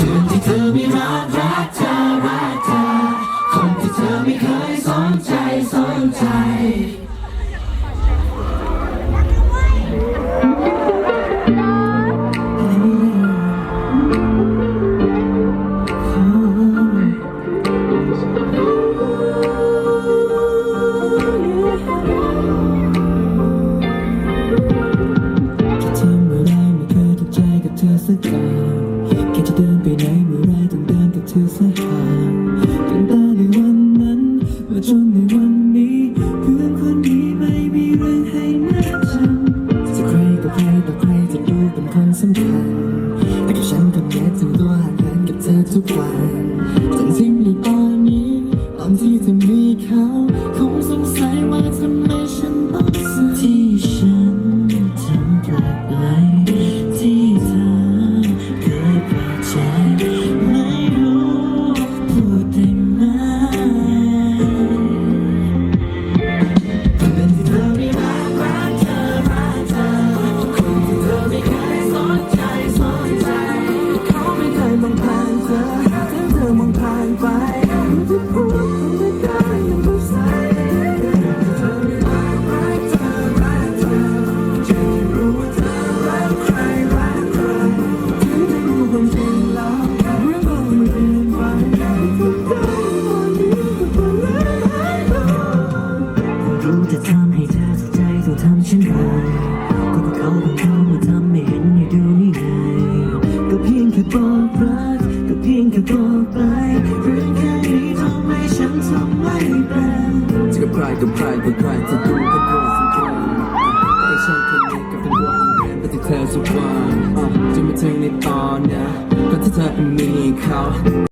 คืนที่เธอไม่รักรักเธอรักเธอคนที่เธอไม่เคยสนใจสนใจคิดถึงเมื่อไรไม่เคยถูกใจกับเธอสักครั้ จนในวันนี้เพื่อนคนนี้ไม่มีเรื่องให้น่าจำจะใครต่อใครต่อใครจะดูเป็นคนสำคัญแต่กับฉันกับแค่ทำตัวห่างเหินกับเธอทุกวันจนทิ้งในตอนนี้ตอนที่เธอมีเขาคงสงสัยว่าทำไมฉัน ก็เป็นเรื่องหายไปรู้จะทำให้เธอสนใจต้องทำเช่นไรก็เพราะเขาของเขามาทำให้เห็นให้ดูนี่ไงก็เพียงแค่บอกรักก็เพียงแค่บอกไป ทำไม่เป็นจะกับใครกับใครกับใครจะดูเป็นคนสำคัญแต่ฉันคนนี้ก็เป็นวันเรียนไปที่เธอสุดวันจะมาถึงในตอนเนี้ยก็ที่เธอมีเขา